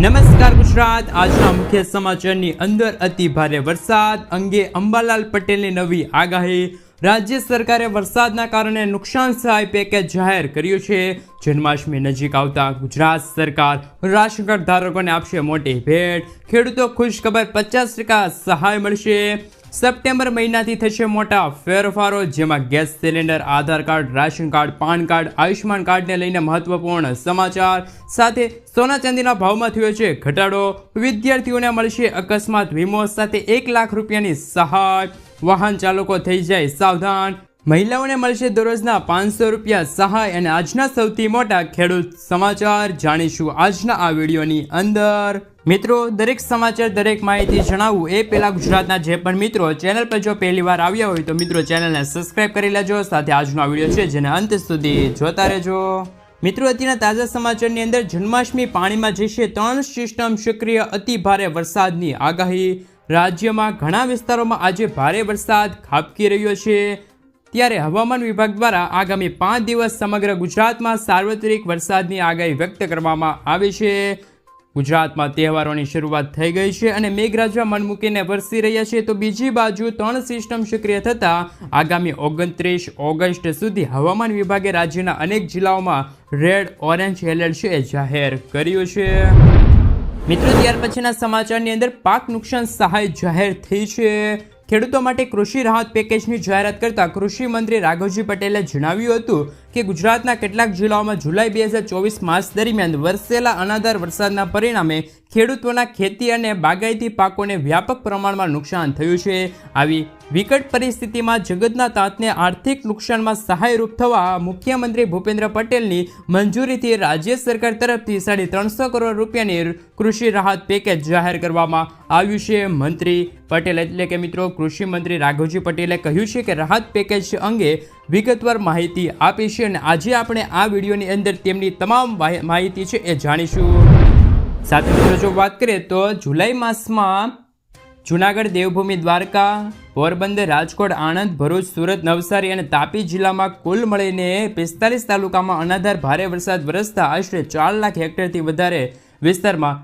નમસ્કાર ગુજરાત. આજના મુખ્ય સમાચારની અંદર અતિ ભારે વરસાદ અંગે અંબાલાલ પટેલની નવી આગાહી. રાજ્ય સરકારે વરસાદના કારણે નુકસાન સહાય પેકેજ જાહેર કર્યું છે. જન્માષ્ટમી નજીક આવતા ગુજરાત સરકાર રાશન કાર્ડ ધારકોને આપશે મોટી ભેટ. ખેડૂતો ખુશ ખબર પચાસ ટકા સહાય મળશે. સપ્ટેમ્બર મહિનાથી થશે મોટા ફેરફારો, જેમાં gas cylinder, Aadhaar card, ration card, PAN card, Ayushman કાર્ડને લઈને મહત્વપૂર્ણ સમાચાર. સાથે સોના ચાંદીના ભાવમાં થયો છે ઘટાડો. વિદ્યાર્થીઓને મળશે અકસ્માત. વીમો સાથે એક લાખ રૂપિયાની સહાય. વાહન ચાલકો થઈ જાય સાવધાન. મહિલાઓને મળશે દરરોજના પાંચસો રૂપિયા સહાય અને આજના સૌથી મોટા ખેડૂત સમાચાર જાણીશું આજના આ વિડીયોની અંદર. મિત્રો, દરેક સમાચાર, દરેક માહિતી જણાવવું એ પહેલાં ગુજરાતના જે પણ મિત્રો ચેનલ પર જો પહેલી વાર આવ્યા હોય તો મિત્રો ચેનલને સબસ્ક્રાઇબ કરી લેજો. સાથે આજનો આ વીડિયો છે જેને અંત સુધી જોતા રહેજો. મિત્રો, અત્યારના તાજા સમાચારની અંદર જન્માષ્ટમી પાણીમાં જશે ત્રણ સિસ્ટમ સક્રિય. અતિ ભારે વરસાદની આગાહી. રાજ્યમાં ઘણા વિસ્તારોમાં આજે ભારે વરસાદ ખાબકી રહ્યો છે. ત્યારે હવામાન વિભાગ દ્વારા આગામી પાંચ દિવસ સમગ્ર ગુજરાતમાં સાર્વત્રિક વરસાદની આગાહી વ્યક્ત કરવામાં આવી છે. ગુજરાતમાં તહેવારોની શરૂઆત થઈ ગઈ છે અને મેઘરાજા મન મૂકીને વરસી રહ્યા છે. તો બીજી બાજુ ત્રણ સિસ્ટમ સક્રિય થતાં આગામી ઓગણત્રીસ ઓગસ્ટ સુધી હવામાન વિભાગે રાજ્યના અનેક જિલ્લાઓમાં રેડ, ઓરેન્જ એલર્ટ છે જાહેર કર્યું છે. મિત્રો, ત્યાર પછીના સમાચારની અંદર પાક નુકસાન સહાય જાહેર થઈ છે. ખેડૂતો માટે કૃષિ રાહત પેકેજની જાહેરાત કરતા કૃષિ મંત્રી રાઘવજી પટેલે જણાવ્યું હતું કે ગુજરાતના કેટલાક જિલ્લાઓમાં જુલાઈ બે હજાર ચોવીસ માસ દરમિયાન વરસેલા અનાધાર વરસાદના પરિણામે ખેડૂતોના ખેતી અને બાગાયતી પાકોને વ્યાપક પ્રમાણમાં નુકસાન થયું છે. આવી વિકટ પરિસ્થિતિમાં જગતના તાતને આર્થિક નુકસાનમાં સહાયરૂપ થવા મુખ્યમંત્રી ભૂપેન્દ્ર પટેલની મંજૂરીથી રાજ્ય સરકાર તરફથી સાડી ત્રણસો કરોડ રૂપિયાની કૃષિ રાહત પેકેજ જાહેર કરવામાં આવ્યું છે. મંત્રી પટેલ એટલે કે મિત્રો કૃષિ મંત્રી રાઘવજી પટેલે કહ્યું છે કે રાહત પેકેજ અંગે વિગતવાર માહિતી આપી છે અને આજે આપણે આ વિડીયોની અંદર તેમની તમામ માહિ- માહિતી છે એ જાણીશું. સાથે મિત્રો જો વાત કરીએ તો જુલાઈ માસમાં જુનાગઢ દેવભૂમિ દ્વારકા, પોરબંદર, રાજકોટ, આણંદ, ભરૂચ, સુરત, નવસારી અને તાપી જિલ્લામાં કુલ મળીને પિસ્તાલીસ તાલુકામાં અનાધાર ભારે વરસાદ વરસતા આશરે ચાર લાખ હેક્ટરથી વધારે વિસ્તારમાં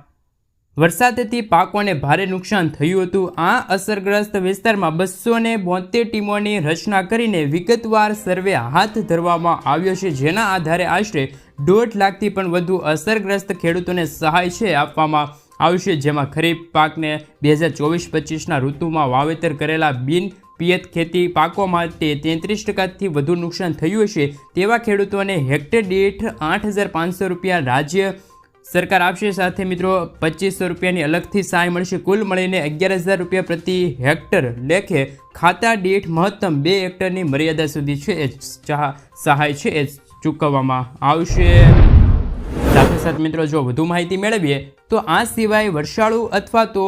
વરસાદથી પાકોને ભારે નુકસાન થયું હતું. આ અસરગ્રસ્ત વિસ્તારમાં બસો ને બોતેર ટીમોની રચના કરીને વિગતવાર સર્વે હાથ ધરવામાં આવ્યો છે, જેના આધારે આશરે દોઢ લાખથી પણ વધુ અસરગ્રસ્ત ખેડૂતોને સહાય છે આપવામાં આવશે, જેમાં ખરીફ પાકને બે હજાર ચોવીસ પચીસના ઋતુમાં વાવેતર કરેલા બિન પિયત ખેતી પાકો માટે તેત્રીસ ટકાથી વધુ નુકસાન થયું હશે. તેવા ખેડૂતોને હેક્ટર દીઠ આઠ હજાર પાંચસો રૂપિયા રાજ્ય સરકાર આપશે. સાથે મિત્રો, પચીસો રૂપિયાની અલગથી સહાય મળશે. કુલ મળીને અગિયાર હજાર રૂપિયા પ્રતિ હેક્ટર લેખે ખાતા દીઠ મહત્તમ બે હેક્ટરની મર્યાદા સુધી છે એ સહાય છે એ ચૂકવવામાં આવશે. સાથે મિત્રો, જો વધુ માહિતી મેળવીએ, તો આ સિવાય વર્ષાળુ અથવા તો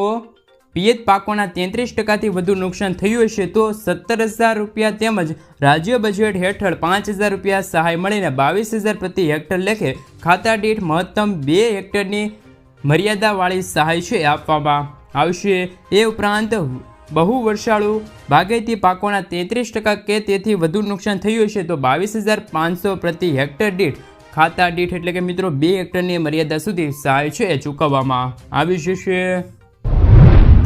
પિયત પાકોના તેત્રીસ ટકાથી વધુ નુકસાન થયું હશે, તો સત્તર હજાર રૂપિયા તેમજ રાજ્ય બજેટ હેઠળ પાંચ હજાર રૂપિયા સહાય મળીને બાવીસ હજાર પ્રતિ હેક્ટર લેખે ખાતા દીઠ મહત્તમ બે હેક્ટરની મર્યાદાવાળી સહાય છે આપવામાં આવશે. એ ઉપરાંત બહુ વર્ષાળુ બાગાયતી પાકોના તેત્રીસ ટકા કે તેથી વધુ નુકસાન થયું હશે, તો બાવીસ હજાર પાંચસો પ્રતિ હેક્ટર દીઠ ખાતા દીઠ એટલે કે મિત્રો બે હેક્ટરની મર્યાદા સુધી સહાય છે ચૂકવવામાં આવી જશે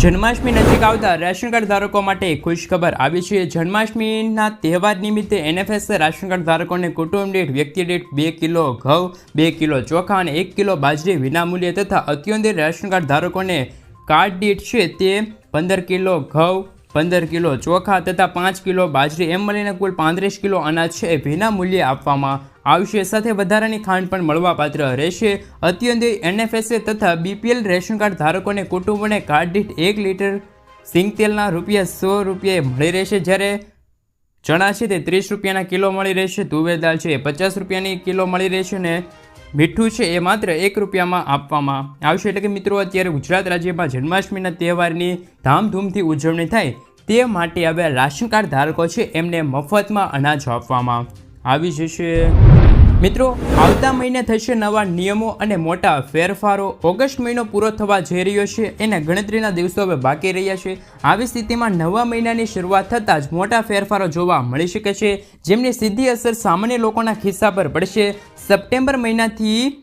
જન્માષ્ટમી નજીક આવતા રેશન કાર્ડ ધારકો માટે ખુશ ખબર આવી છે. જન્માષ્ટમીના તહેવાર નિમિત્તે એનએફએસ રાશન કાર્ડ ધારકોને કુટુંબ દીઠ, વ્યક્તિ દીઠ બે કિલો ઘઉં, બે કિલો ચોખા અને એક કિલો બાજરી વિનામૂલ્યે તથા અત્યોતેર રેશન કાર્ડ ધારકોને કાર્ડ દીઠ છે તે પંદર કિલો ઘઉં પંદર કિલો ચોખા તથા પાંચ કિલો બાજરી, એમ મળીને કુલ પાંત્રીસ કિલો અનાજ છે. એ વિના મૂલ્યે આપવામાં આવશે. સાથે વધારાની ખાંડ પણ મળવાપાત્ર રહેશે. અત્યંત એનએફએસએ તથા બીપીએલ રેશન કાર્ડ ધારકોને કુટુંબોને કાર્ડ દીઠ એક લીટર સિંગ તેલના રૂપિયા સો રૂપિયે મળી રહેશે. જ્યારે ચણા છે તે ત્રીસ રૂપિયાના કિલો મળી રહેશે. તુવેર દાળ છે એ પચાસ રૂપિયાની કિલો મળી રહેશે ને મીઠું છે એ માત્ર એક રૂપિયામાં આપવામાં આવશે. એટલે કે મિત્રો, અત્યારે ગુજરાત રાજ્યમાં જન્માષ્ટમીના તહેવારની ધામધૂમથી ઉજવણી થાય તે માટે હવે રાશન કાર્ડ ધારકો છે એમને મફતમાં અનાજ આપવામાં આવી જશે. મિત્રો, આવતા મહિને થશે નવા નિયમો અને મોટા ફેરફારો. ઓગસ્ટ મહિનો પૂરો થવા જઈ રહ્યો છે, એના ગણતરીના દિવસો હવે બાકી રહ્યા છે. આવી સ્થિતિમાં નવા મહિનાની શરૂઆત થતાં જ મોટા ફેરફારો જોવા મળી શકે છે, જેમની સીધી અસર સામાન્ય લોકોના ખિસ્સા પર પડશે. સપ્ટેમ્બર મહિનાથી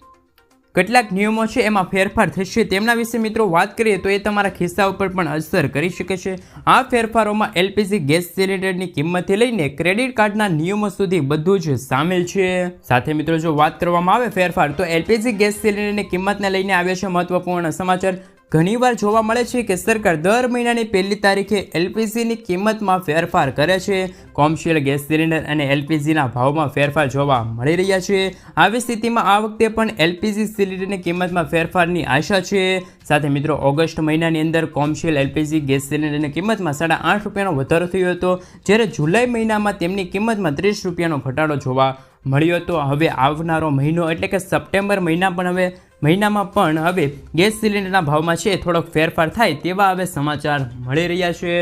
કેટલાક નિયમો છે, એમાં ફેરફાર થશે. તેમના વિશે મિત્રો વાત કરીએ તો એ તમારા ખિસ્સા ઉપર પણ અસર કરી શકે છે. આ ફેરફારોમાં એલપીજી ગેસ સિલિન્ડરની કિંમતથી લઈને ક્રેડિટ કાર્ડના નિયમો સુધી બધું જ સામેલ છે. સાથે મિત્રો, જો વાત કરવામાં આવે ફેરફાર, તો એલપીજી ગેસ સિલિન્ડરની કિંમતને લઈને આવ્યો છે મહત્વપૂર્ણ સમાચાર. ઘણીવાર જોવા મળે છે કે સરકાર દર મહિનાની પહેલી તારીખે એલપીજીની કિંમતમાં ફેરફાર કરે છે. કોમર્શિયલ ગેસ સિલિન્ડર અને એલપીજીના ભાવમાં ફેરફાર જોવા મળી રહ્યા છે. આવી સ્થિતિમાં આ વખતે પણ એલપીજી સિલિન્ડરની કિંમતમાં ફેરફારની આશા છે. સાથે મિત્રો, ઓગસ્ટ મહિનાની અંદર કોમર્શિયલ એલપીજી ગેસ સિલિન્ડરની કિંમતમાં સાડા આઠ રૂપિયાનો વધારો થયો હતો. જ્યારે જુલાઈ મહિનામાં તેમની કિંમતમાં ત્રીસ રૂપિયાનો ઘટાડો જોવા મળ્યો હતો. હવે આવનારો મહિનો એટલે કે સપ્ટેમ્બર મહિના પણ હવે મહિનામાં પણ હવે ગેસ સિલિન્ડરના ભાવમાં છે થોડોક ફેરફાર થાય તેવા હવે સમાચાર મળી રહ્યા છે.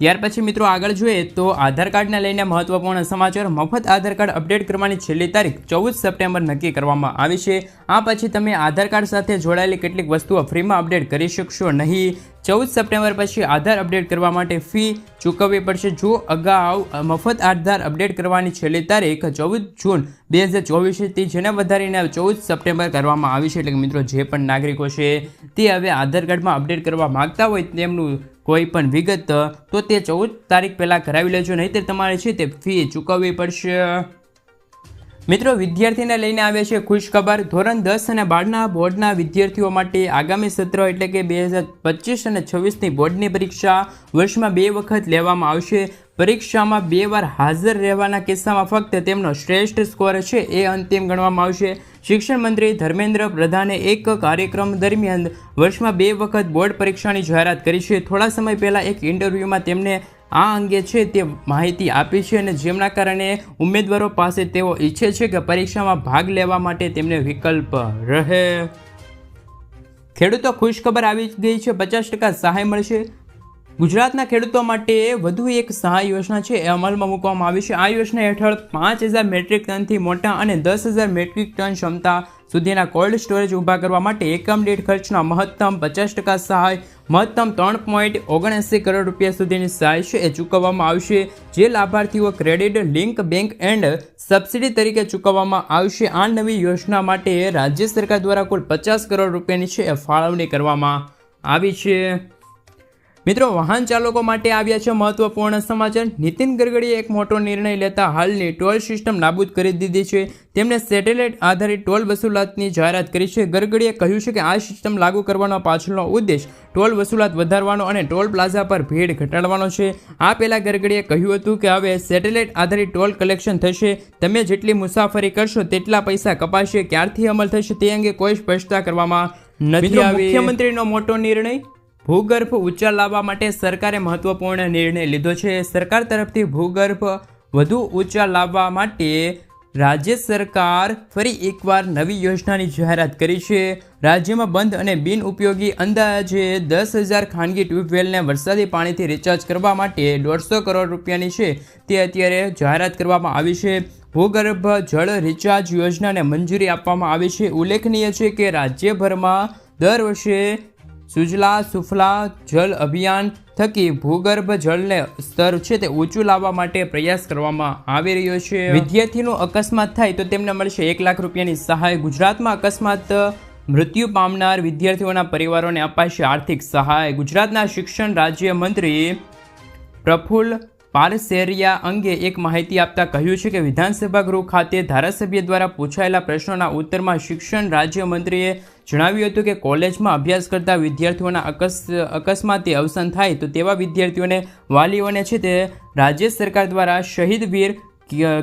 ત્યાર પછી મિત્રો આગળ જોઈએ તો આધાર કાર્ડને લઈને મહત્વપૂર્ણ સમાચાર. મફત આધાર કાર્ડ અપડેટ કરવાની છેલ્લી તારીખ ચૌદ સપ્ટેમ્બર નક્કી કરવામાં આવી છે. આ પછી તમે આધાર કાર્ડ સાથે જોડાયેલી કેટલીક વસ્તુઓ ફ્રીમાં અપડેટ કરી શકશો નહીં. ચૌદ સપ્ટેમ્બર પછી આધાર અપડેટ કરવા માટે ફી ચૂકવવી પડશે. જો અગાઉ મફત આધાર અપડેટ કરવાની છેલ્લી તારીખ ચૌદ જૂન બે હજાર ચોવીસ હતી, જેને વધારીને ચૌદ સપ્ટેમ્બર કરવામાં આવી છે. એટલે કે મિત્રો, જે પણ નાગરિકો છે તે હવે આધાર કાર્ડમાં અપડેટ કરવા માગતા હોય તેમનું કોઈ પણ વિગત, તો તે ચૌદ તારીખ પહેલાં કરાવી લેજો. નહીંતર તમારે છે તે ફી ચૂકવવી પડશે. મિત્રો, વિદ્યાર્થીને લઈને આવ્યા છે ખુશખબર. ધોરણ દસ અને બારના બોર્ડના વિદ્યાર્થીઓ માટે આગામી સત્ર એટલે કે બે હજાર પચીસ અને છવ્વીસની બોર્ડની પરીક્ષા વર્ષમાં બે વખત લેવામાં આવશે. પરીક્ષામાં બે વાર હાજર રહેવાના કિસ્સામાં ફક્ત તેમનો શ્રેષ્ઠ સ્કોર છે એ અંતિમ ગણવામાં આવશે. શિક્ષણ મંત્રી ધર્મેન્દ્ર પ્રધાને એક કાર્યક્રમ દરમિયાન વર્ષમાં બે વખત બોર્ડ પરીક્ષાની જાહેરાત કરી છે. થોડા સમય પહેલાં એક ઇન્ટરવ્યૂમાં તેમને આ અંગે છે તે માહિતી આપી છે અને જેમના કારણે ઉમેદવારો પાસે તેઓ ઈચ્છે છે કે પરીક્ષામાં ભાગ લેવા માટે તેમને વિકલ્પ રહે. ખેડૂતો ખુશખબર આવી ગઈ છે. પચાસ ટકા સહાય મળશે. ગુજરાતના ખેડૂતો માટે વધુ એક સહાય યોજના છે એ અમલમાં મૂકવામાં આવી છે. આ યોજના હેઠળ પાંચ હજાર મેટ્રિક ટનથી મોટા અને દસ હજાર મેટ્રિક ટન ક્ષમતા સુધીના કોલ્ડ સ્ટોરેજ ઊભા કરવા માટે એકમ દીઠ ખર્ચના મહત્તમ પચાસ ટકા સહાય, મહત્તમ ત્રણ પોઈન્ટ ઓગણએંસી કરોડ રૂપિયા સુધીની સહાય છે એ ચૂકવવામાં આવશે. જે લાભાર્થીઓ credit, link bank and subsidy તરીકે ચૂકવવામાં આવશે, આ નવી યોજના માટે રાજ્ય સરકાર દ્વારા કુલ પચાસ કરોડ રૂપિયાની છે એ ફાળવણી કરવામાં આવી છે. મિત્રો વાહન ચાલકો માટે આવ્યા છે મહત્વપૂર્ણ સમાચાર. નીતિન ગડકરીએ એક મોટો નિર્ણય લેતા હાલની ટોલ સિસ્ટમ નાબૂદ કરી દીધી છે. તેમણે સેટેલાઇટ આધારિત ટોલ વસૂલાતની જાહેરાત કરી છે. ગડકરીએ કહ્યું છે કે આ સિસ્ટમ લાગુ કરવાનો પાછળનો ઉદ્દેશ ટોલ વસૂલાત વધારવાનો અને ટોલ પ્લાઝા પર ભીડ ઘટાડવાનો છે. આ પહેલાં ગડકરીએ કહ્યું હતું કે હવે સેટેલાઇટ આધારિત ટોલ કલેક્શન થશે. તમે જેટલી મુસાફરી કરશો તેટલા પૈસા કપાશે. ક્યારથી અમલ થશે તે અંગે કોઈ સ્પષ્ટતા કરવામાં નથી આવી. મુખ્યમંત્રીનો મોટો નિર્ણય ભૂગર્ભ ઊંચા લાવવા માટે સરકારે મહત્વપૂર્ણ નિર્ણય લીધો છે. સરકાર તરફથી ભૂગર્ભ વધુ ઊંચા લાવવા માટે રાજ્ય સરકાર ફરી એકવાર નવી યોજનાની જાહેરાત કરી છે. રાજ્યમાં બંધ અને બિનઉપયોગી અંદાજે દસ હજાર ખાનગી ટ્યુબવેલને વરસાદી પાણીથી રિચાર્જ કરવા માટે દોઢસો કરોડ રૂપિયાની છે. તે અત્યારે જાહેરાત કરવામાં આવી છે. ભૂગર્ભ જળ રિચાર્જ યોજનાને મંજૂરી આપવામાં આવી છે. ઉલ્લેખનીય છે કે રાજ્યભરમાં દર વર્ષે સુજલા સુફલા જલ અભિયાન થકી ભૂગર્ભ જળને સ્તર છે તે ઊંચું લાવવા માટે પ્રયાસ કરવામાં આવી રહ્યો છે. વિદ્યાર્થીનો અકસ્માત થાય તો તેમને મળશે એક લાખ રૂપિયાની સહાય. ગુજરાતમાં અકસ્માત મૃત્યુ પામનાર વિદ્યાર્થીઓના પરિવારોને અપાશે આર્થિક સહાય. ગુજરાતના શિક્ષણ રાજ્ય મંત્રી પ્રફુલ્લ પારસેરિયા અંગે એક માહિતી આપતા કહ્યું છે કે વિધાનસભા ગૃહ ખાતે ધારાસભ્ય દ્વારા પૂછાયેલા પ્રશ્નોના ઉત્તરમાં શિક્ષણ રાજ્યમંત્રીએ જણાવ્યું હતું કે કોલેજમાં અભ્યાસ કરતા વિદ્યાર્થીઓના અકસ, અકસ્માતે અવસાન થાય તો તેવા વિદ્યાર્થીઓને વાલીઓને છે તે રાજ્ય સરકાર દ્વારા શહીદ વીર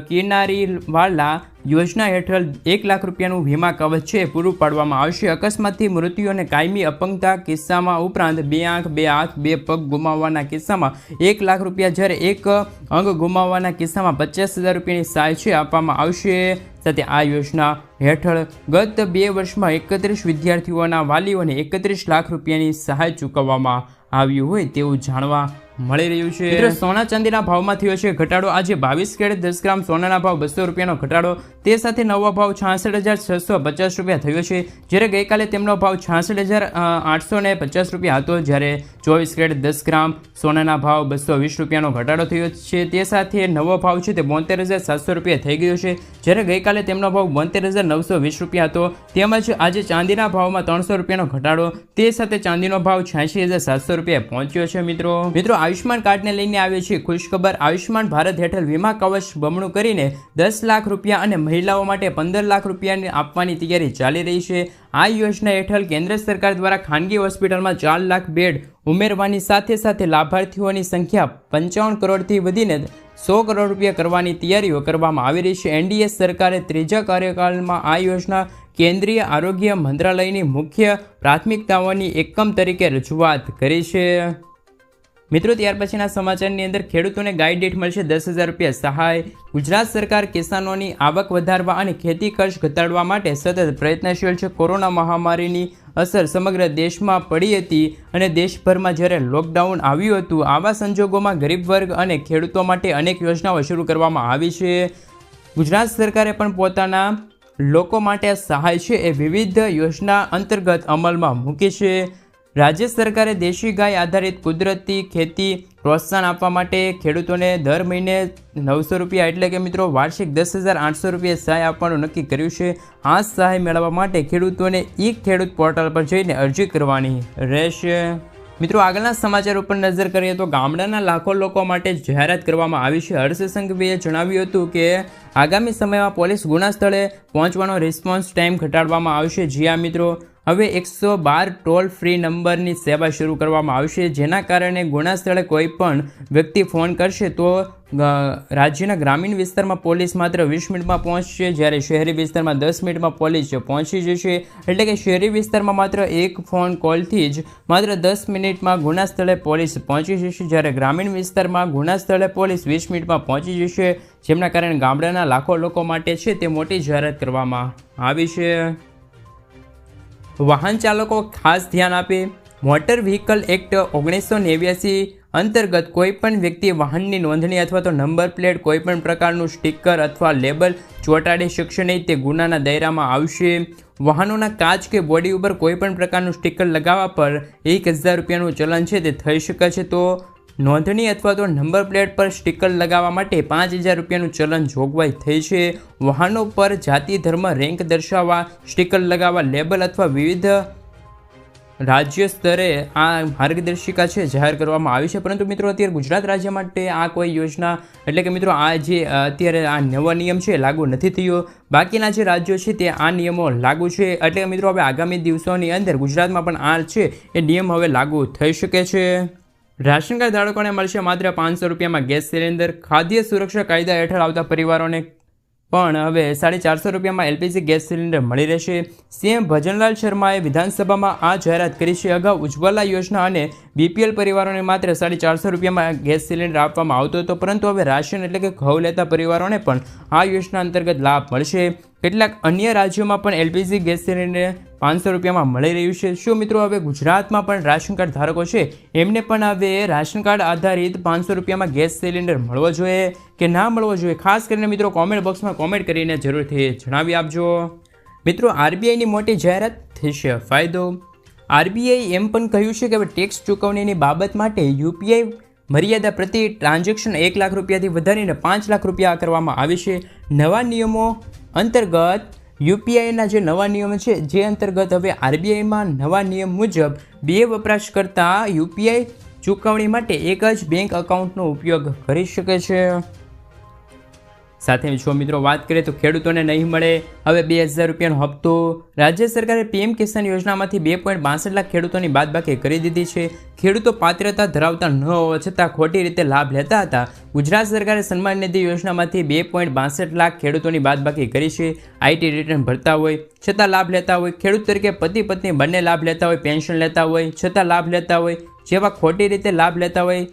કિનારીવાલા યોજના હેઠળ એક લાખ રૂપિયાનું વીમા કવચ છે પૂરું પાડવામાં આવશે. અકસ્માતથી મૃત્યુ અને કાયમી અપંગતા કિસ્સામાં ઉપરાંત બે આંખ, બે હાથ, બે પગ ગુમાવવાના કિસ્સામાં એક લાખ રૂપિયા જ્યારે એક અંગ ગુમાવવાના કિસ્સામાં પચાસ હજાર રૂપિયાની સહાય છે, આપવામાં આવશે. સાથે આ યોજના હેઠળ ગત બે વર્ષમાં એકત્રીસ વિદ્યાર્થીઓના વાલીઓને એકત્રીસ લાખ રૂપિયાની સહાય ચૂકવવામાં આવ્યું હોય તેવું જાણવા મળી રહ્યું છે. સોના ચાંદીના ભાવમાં થયો છે ઘટાડો. આજે બાવીસ કેરેટ દસ ગ્રામ સોનાના ભાવ બસો રૂપિયાનો ઘટાડો તે સાથે નવો ભાવ છાસઠ હજાર છસો પચાસ રૂપિયા થયો છે, જ્યારે ગઈકાલે તેમનો ભાવ છાસઠ હજાર આઠસો ને પચાસ રૂપિયા હતો, જ્યારે ચોવીસ કેરેટ દસ ગ્રામ સોનાના ભાવ બસો વીસ રૂપિયાનો ઘટાડો થયો છે. તે સાથે નવો ભાવ છે તે બોતેર હજાર સાતસો રૂપિયા થઈ ગયો છે, જ્યારે ગઈકાલે તેમનો ભાવ બોતેર હજાર નવસો વીસ રૂપિયા હતો. તેમજ આજે ચાંદીના ભાવમાં ત્રણસો રૂપિયાનો ઘટાડો, તે સાથે ચાંદીનો ભાવ છ્યાસી હજાર સાતસો રૂપિયા પહોંચ્યો છે, મિત્રો. મિત્રો, આયુષ્યમાન કાર્ડને લઈને આવે છે ખુશખબર આયુષ્યમાન ભારત હેઠળ વીમા કવચ બમણું કરીને દસ લાખ રૂપિયા અને મહિલાઓ માટે પંદર લાખ રૂપિયાની આપવાની તૈયારી ચાલી રહી છે. આ યોજના હેઠળ કેન્દ્ર સરકાર દ્વારા ખાનગી હોસ્પિટલમાં ચાર લાખ બેડ ઉમેરવાની સાથે સાથે લાભાર્થીઓની સંખ્યા પંચાવન કરોડથી વધીને સો કરોડ રૂપિયા કરવાની તૈયારીઓ કરવામાં આવી રહી છે. એનડીએ સરકારે ત્રીજા કાર્યકાળમાં આ યોજના કેન્દ્રીય આરોગ્ય મંત્રાલયની મુખ્ય પ્રાથમિકતાઓની એકમ તરીકે રજૂઆત કરી છે. મિત્રો, ત્યાર પછીના સમાચારની અંદર ખેડૂતોને ગાઈડ દીઠ મળશે દસ હજાર રૂપિયા સહાય. ગુજરાત સરકાર કિસાનોની આવક વધારવા અને ખેતી ખર્ચ ઘટાડવા માટે સતત પ્રયત્નશીલ છે. કોરોના મહામારીની અસર સમગ્ર દેશમાં પડી હતી અને દેશભરમાં જ્યારે લોકડાઉન આવ્યું હતું, આવા સંજોગોમાં ગરીબ વર્ગ અને ખેડૂતો માટે અનેક યોજનાઓ શરૂ કરવામાં આવી છે. ગુજરાત સરકારે પણ પોતાના લોકો માટે સહાય છે એ વિવિધ યોજના અંતર્ગત અમલમાં મૂકી છે. રાજ્ય સરકારે દેશી ગાય આધારિત કુદરતી ખેતી પ્રોત્સાહન આપવા માટે ખેડૂતોને દર મહિને નવસો રૂપિયા એટલે કે મિત્રો વાર્ષિક દસ હજાર આઠસો રૂપિયા સહાય આપવાનું નક્કી કર્યું છે. આ સહાય મેળવવા માટે ખેડૂતોને ઈ ખેડૂત પોર્ટલ પર જઈને અરજી કરવાની રહેશે. મિત્રો આગળના સમાચાર ઉપર નજર કરીએ તો ગામડાના લાખો લોકો માટે જાહેરાત કરવામાં આવી છે. હર્ષ સંઘવીએ જણાવ્યું હતું કે આગામી સમયમાં પોલીસ ગુના સ્થળે પહોંચવાનો રિસ્પોન્સ ટાઈમ ઘટાડવામાં આવશે. જી આ મિત્રો હવે એકસો બાર ટોલ ફ્રી નંબરની સેવા શરૂ કરવામાં આવશે. જેના કારણે ગુના સ્થળે કોઈ પણ વ્યક્તિ ફોન કરશે તો રાજ્યના ગ્રામીણ વિસ્તારમાં પોલીસ માત્ર વીસ મિનિટમાં પહોંચશે. જ્યારે શહેરી વિસ્તારમાં દસ મિનિટમાં પોલીસ પહોંચી જશે. એટલે કે શહેરી વિસ્તારમાં માત્ર એક ફોન કોલથી જ માત્ર દસ મિનિટમાં ગુના સ્થળે પોલીસ પહોંચી જશે. જ્યારે ગ્રામીણ વિસ્તારમાં ગુના સ્થળે પોલીસ વીસ મિનિટમાં પહોંચી જશે. જેમના કારણે ગામડાના લાખો લોકો માટે છે તે મોટી જાહેરાત કરવામાં આવી છે. વાહન ચાલકો ખાસ ધ્યાન આપે. મોટર વ્હીકલ એક્ટ ઓગણીસો નેવ્યાસી અંતર્ગત કોઈપણ વ્યક્તિ વાહનની નોંધણી અથવા તો નંબર પ્લેટ કોઈપણ પ્રકારનું સ્ટીકર અથવા લેબલ ચોંટાડી શકશે નહીં, તે ગુનાના દાયરામાં આવશે. વાહનોના કાચ કે બોડી ઉપર કોઈપણ પ્રકારનું સ્ટીકર લગાવવા પર એક હજાર રૂપિયાનું ચલન છે, તે થઈ શકે છે. તો નોંધણી અથવા તો નંબર પ્લેટ પર સ્ટીકર લગાવવા માટે પાંચ હજાર રૂપિયાનું ચલન જોગવાઈ થઈ છે. વાહનો પર જાતિ ધર્મ રેન્ક દર્શાવવા, સ્ટીકર લગાવવા લેબલ અથવા વિવિધ રાજ્ય સ્તરે આ માર્ગદર્શિકા છે જાહેર કરવામાં આવી છે. પરંતુ મિત્રો, અત્યારે ગુજરાત રાજ્ય માટે આ કોઈ યોજના, એટલે કે મિત્રો, આ જે અત્યારે આ નવો નિયમ છે લાગુ નથી થયો. બાકીના જે રાજ્યો છે તે આ નિયમો લાગુ છે. એટલે મિત્રો, હવે આગામી દિવસોની અંદર ગુજરાતમાં પણ આ છે એ નિયમ હવે લાગુ થઈ શકે છે. રાશન કાર્ડ ધારકોને મળશે માત્ર પાંચસો રૂપિયામાં ગેસ સિલિન્ડર, ખાદ્ય સુરક્ષા કાયદા હેઠળ આવતા પરિવારોને પણ હવે સાડી ચારસો રૂપિયામાં એલપીજી ગેસ સિલિન્ડર મળી રહેશે. સીએમ ભજનલાલ શર્માએ વિધાનસભામાં આ જાહેરાત કરી છે. અગાઉ ઉજ્જવલા યોજના અને બીપીએલ પરિવારોને માત્ર સાડી ચારસો રૂપિયામાં ગેસ સિલિન્ડર આપવામાં આવતો હતો, પરંતુ હવે રાશન એટલે કે ઘઉં લેતા પરિવારોને પણ આ યોજના અંતર્ગત લાભ મળશે. કેટલાક અન્ય રાજ્યોમાં પણ એલપીજી ગેસ સિલિન્ડર પાંચસો રૂપિયામાં મળી રહ્યું છે. શું મિત્રો હવે ગુજરાતમાં પણ રાશન કાર્ડ ધારકો છે? એમને પણ હવે રાશન કાર્ડ આધારિત પાંચસો રૂપિયામાં ગેસ સિલિન્ડર મળવો જોઈએ કે ના મળવો જોઈએ? ખાસ કરીને મિત્રો કોમેન્ટ બોક્સમાં કોમેન્ટ કરીને જરૂરથી જણાવી આપજો. મિત્રો આરબીઆઈની મોટી જાહેરાત થશે ફાયદો? આરબીઆઈ એમ પણ કહ્યું છે કે હવે ટેક્સ ચૂકવણીની બાબત માટે યુપીઆઈ મર્યાદા પ્રતિ ટ્રાન્ઝેક્શન એક લાખ રૂપિયાથી વધારીને પાંચ લાખ રૂપિયા કરવામાં આવી છે. નવા નિયમો અંતર્ગત યુપીઆઈના જે નવા નિયમો છે, જે અંતર્ગત હવે આરબીઆઈમાં નવા નિયમ મુજબ બે વપરાશકર્તા યુપીઆઈ ચૂકવણી માટે એક જ બેંક એકાઉન્ટનો ઉપયોગ કરી શકે છે. સાથે જો મિત્રો, વાત કરીએ તો ખેડૂતોને નહીં મળે. હવે બે હજાર રૂપિયાનો હપ્તો. રાજ્ય સરકારે પીએમ કિસાન યોજનામાંથી બે પોઈન્ટ બાસઠ લાખ ખેડૂતોની બાદબાકી કરી દીધી છે. ખેડૂતો પાત્રતા ધરાવતા ન હોવા છતાં ખોટી રીતે લાભ લેતા હતા. ગુજરાત સરકારે સન્માન નિધિ યોજનામાંથી બે પોઈન્ટ બાસઠ લાખ ખેડૂતોની બાદબાકી કરી છે. આઈટી રિટર્ન ભરતા હોય, છતાં લાભ લેતા હોય. ખેડૂત તરીકે પતિ પત્ની બંને લાભ લેતા હોય, પેન્શન લેતા હોય, છતાં લાભ લેતા હોય. જેવા ખોટી રીતે લાભ લેતા હોય,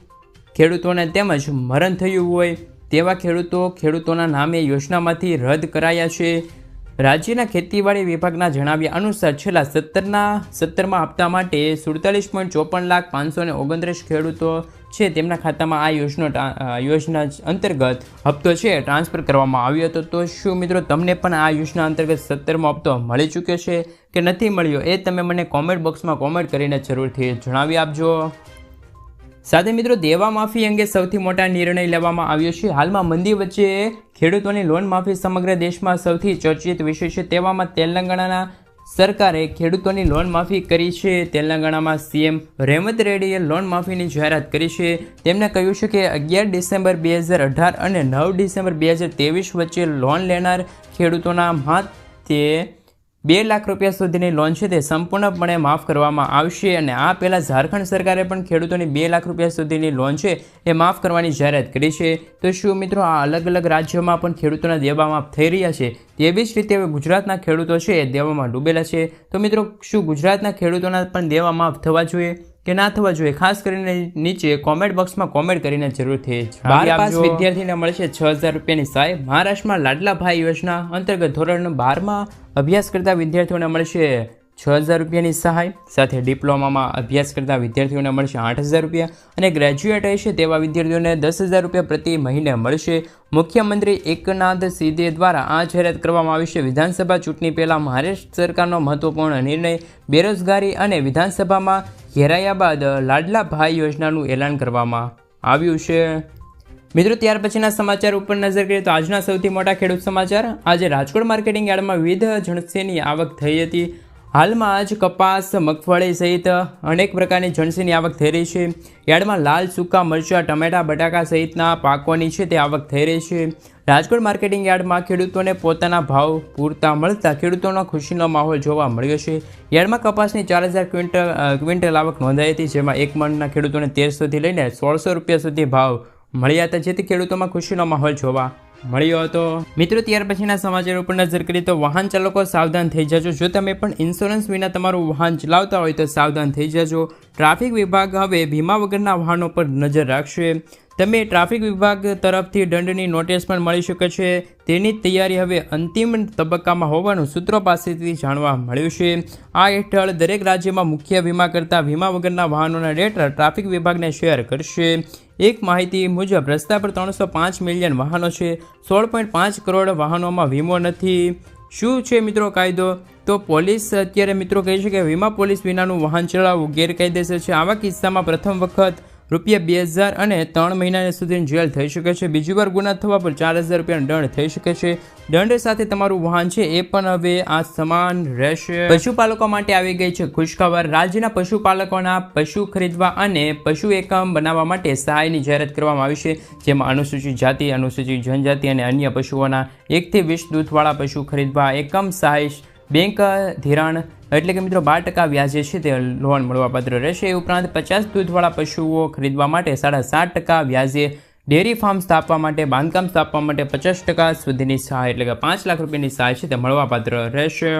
ખેડૂતોને તેમજ મરણ થયું હોય. તેવા ખેડૂતો ખેડૂતોના નામે યોજનામાંથી રદ કરાયા છે. રાજ્યના ખેતીવાડી વિભાગના જણાવ્યા અનુસાર છેલ્લા સત્તરના સત્તરમાં હપ્તા માટે સુડતાલીસ પોઈન્ટ ચોપન લાખ પાંચસો ને ઓગણત્રીસ ખેડૂતો છે. તેમના ખાતામાં આ યોજના યોજના અંતર્ગત હપ્તો છે, ટ્રાન્સફર કરવામાં આવ્યો હતો. તો શું મિત્રો તમને પણ આ યોજના અંતર્ગત સત્તરમો હપ્તો મળી ચૂક્યો છે કે નથી મળ્યો એ તમે મને કોમેન્ટ બોક્સમાં કોમેન્ટ કરીને જરૂરથી જણાવી આપજો. સાથે મિત્રો દેવા માફી અંગે સૌથી મોટા નિર્ણય લેવામાં આવ્યો છે. હાલમાં મંદી વચ્ચે ખેડૂતોની લોન માફી સમગ્ર દેશમાં સૌથી ચર્ચિત વિષય છે. તેવામાં તેલંગાણાના સરકારે ખેડૂતોની લોન માફી કરી છે. તેલંગાણામાં સીએમ રેવંત રેડ્ડીએ લોન માફીની જાહેરાત કરી છે. તેમણે કહ્યું છે કે અગિયાર ડિસેમ્બર બે હજાર અઢાર અને નવ ડિસેમ્બર બે હજાર ત્રેવીસ વચ્ચે લોન લેનાર ખેડૂતોના માથે બે લાખ રૂપિયા સુધીની લોન છે તે સંપૂર્ણપણે માફ કરવામાં આવશે અને આ પહેલાં ઝારખંડ સરકારે પણ ખેડૂતોની બે લાખ રૂપિયા સુધીની લોન છે એ માફ કરવાની જાહેરાત કરી છે. તો શું મિત્રો આ અલગ અલગ રાજ્યોમાં પણ ખેડૂતોના દેવા માફ થઈ રહ્યા છે? તેવી જ રીતે હવે ગુજરાતના ખેડૂતો છે એ દેવામાં ડૂબેલા છે. તો મિત્રો શું ગુજરાતના ખેડૂતોના પણ દેવા માફ થવા જોઈએ? કે ના થવા જોઈએ. ખાસ કરીને નીચે કોમેન્ટ બોક્સમાં કોમેન્ટ કરીને જરૂરથી બાર પાસ વિદ્યાર્થીને મળશે છ હજાર રૂપિયાની સહાય. મહારાષ્ટ્રમાં લાડલા ભાઈ યોજના અંતર્ગત ધોરણ બારમાં અભ્યાસ કરતા વિદ્યાર્થીઓને મળશે છ હજાર રૂપિયાની સહાય. સાથે ડિપ્લોમામાં અભ્યાસ કરતા વિદ્યાર્થીઓને મળશે આઠ હજાર રૂપિયા. અને ગ્રેજ્યુએટ હશે તેવા વિદ્યાર્થીઓને દસ હજાર રૂપિયા પ્રતિ મહિને મળશે. મુખ્યમંત્રી એકનાથ સિંધે દ્વારા આ જાહેરાત કરવામાં આવી છે. વિધાનસભા ચૂંટણી પહેલાં મહારાષ્ટ્ર સરકારનો મહત્વપૂર્ણ નિર્ણય બેરોજગારી અને વિધાનસભામાં ઘેરાયા બાદ લાડલા ભાઈ યોજનાનું એલાન કરવામાં આવ્યું છે. મિત્રો, ત્યાર પછીના સમાચાર ઉપર નજર કરીએ તો આજના સૌથી મોટા ખેડૂત સમાચાર. આજે રાજકોટ માર્કેટિંગ યાર્ડમાં વિવિધ જણસેની આવક થઈ હતી. હાલમાં આજ કપાસ, મગફળી સહિત અનેક પ્રકારની જણસીની આવક થઈ રહી છે. યાર્ડમાં લાલ સૂકા મરચાં, ટમેટા, બટાકા સહિતના પાકોની છે તે આવક થઈ રહી છે. રાજકોટ માર્કેટિંગ યાર્ડમાં ખેડૂતોને પોતાના ભાવ પૂરતા મળતા ખેડૂતોનો ખુશીનો માહોલ જોવા મળ્યો છે. યાર્ડમાં કપાસની ચાર હજાર ક્વિન્ટલ ક્વિન્ટલ આવક નોંધાઈ હતી, જેમાં એક મણના ખેડૂતોને તેરસોથી લઈને સોળસો રૂપિયા સુધી ભાવ મળ્યા હતા, જેથી ખેડૂતોમાં ખુશીનો માહોલ જોવા મળ્યો હતો. મિત્રો, ત્યાર પછીના સમાચાર ઉપર નજર કરીએ તો વાહન ચાલકો સાવધાન થઈ જજો. જો તમે પણ ઇન્સ્યોરન્સ વિના તમારું વાહન ચલાવતા હોય તો સાવધાન થઈ જજો. ટ્રાફિક વિભાગ હવે વીમા વગરના વાહનો પર નજર રાખશે. તમે ટ્રાફિક વિભાગ તરફથી દંડની નોટિસ પણ મળી શકે છે. તેની તૈયારી હવે અંતિમ તબક્કામાં હોવાનું સૂત્રો પાસેથી જાણવા મળ્યું છે. આ હેઠળ દરેક રાજ્યમાં મુખ્ય વીમા કરતા વીમા વગરના વાહનોના ડેટા ટ્રાફિક વિભાગને શેર કરશે. એક માહિતી મુજબ, રસ્તા પર ત્રણસો પાંચ મિલિયન વાહનો છે. સોળ પોઈન્ટ પાંચ કરોડ વાહનોમાં વીમો નથી. શું છે મિત્રો કાયદો? તો પોલીસ અત્યારે મિત્રો કહે છે કે વીમા પોલીસ વિનાનું વાહન ચલાવવું ગેરકાયદેસર છે. આવા કિસ્સામાં પ્રથમ વખત રૂપિયા બે હજાર અને ત્રણ મહિના સુધીની જેલ થઈ શકે છે. બીજી વાર ગુના થવા પર ચાર હજાર રૂપિયાનો દંડ થઈ શકે છે. દંડ સાથે તમારું વાહન છે એ પણ હવે આ સમાન રહેશે. પશુપાલકો માટે આવી ગઈ છે ખુશખબર. રાજ્યના પશુપાલકોના પશુ ખરીદવા અને પશુ એકમ બનાવવા માટે સહાયની જાહેરાત કરવામાં આવી છે, જેમાં અનુસૂચિત જાતિ, અનુસૂચિત જનજાતિ અને અન્ય પશુઓના એકથી વીસ દૂધવાળા પશુ ખરીદવા એકમ સહાય બેંક ધિરાણ એટલે કે મિત્રો બાર ટકા વ્યાજે છે તે લોન મળવાપાત્ર રહેશે. એ ઉપરાંત પચાસ દૂધવાળા પશુઓ ખરીદવા માટે સાડા સાત ટકા વ્યાજે ડેરી ફાર્મ સ્થાપવા માટે, બાંધકામ સ્થાપવા માટે પચાસ ટકા સુધીની સહાય એટલે કે પાંચ લાખ રૂપિયાની સહાય છે તે મળવાપાત્ર રહેશે.